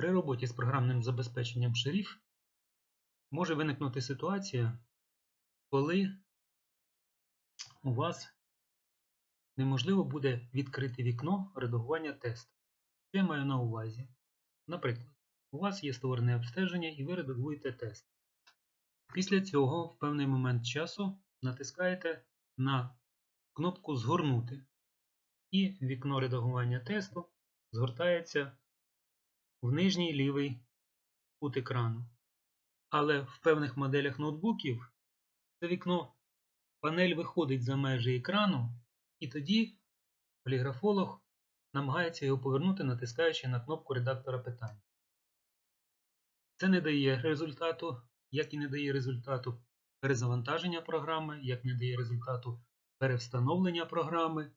При роботі з програмним забезпеченням шериф може виникнути ситуація, коли у вас неможливо буде відкрити вікно редагування тесту. Що я маю на увазі? Наприклад, у вас є створене обстеження і ви редагуєте тест. Після цього в певний момент часу натискаєте на кнопку Згорнути, і вікно редагування тесту згортається в нижній лівий кут екрану. Але в певних моделях ноутбуків це вікно панель виходить за межі екрану, і тоді поліграфолог намагається його повернути, натискаючи на кнопку редактора питань. Це не дає результату, як і не дає результату перезавантаження програми, як не дає результату перевстановлення програми.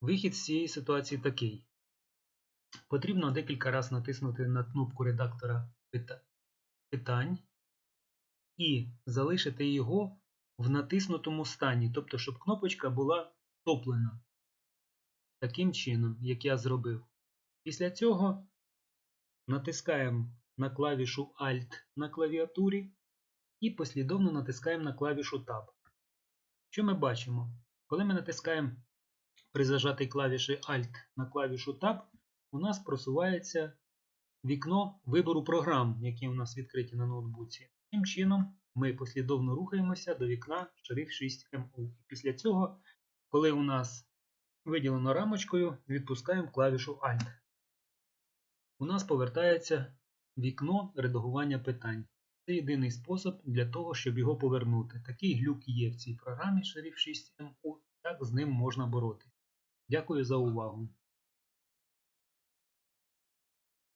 Вихід з цієї ситуації такий. Потрібно декілька разів натиснути на кнопку редактора питань і залишити його в натиснутому стані, тобто, щоб кнопочка була топлена. Таким чином, як я зробив. Після цього натискаємо на клавішу Alt на клавіатурі і послідовно натискаємо на клавішу Tab. Що ми бачимо? Коли ми натискаємо при зажатій клавіші Alt на клавішу Tab, у нас просувається вікно вибору програм, які у нас відкриті на ноутбуці. Таким чином, ми послідовно рухаємося до вікна Шрифт 6MU. Після цього, коли у нас виділено рамочкою, відпускаємо клавішу Alt. У нас повертається вікно редагування питань. Це єдиний спосіб для того, щоб його повернути. Такий глюк є в цій програмі Шрифт 6MU, так з ним можна боротися. Дякую за увагу.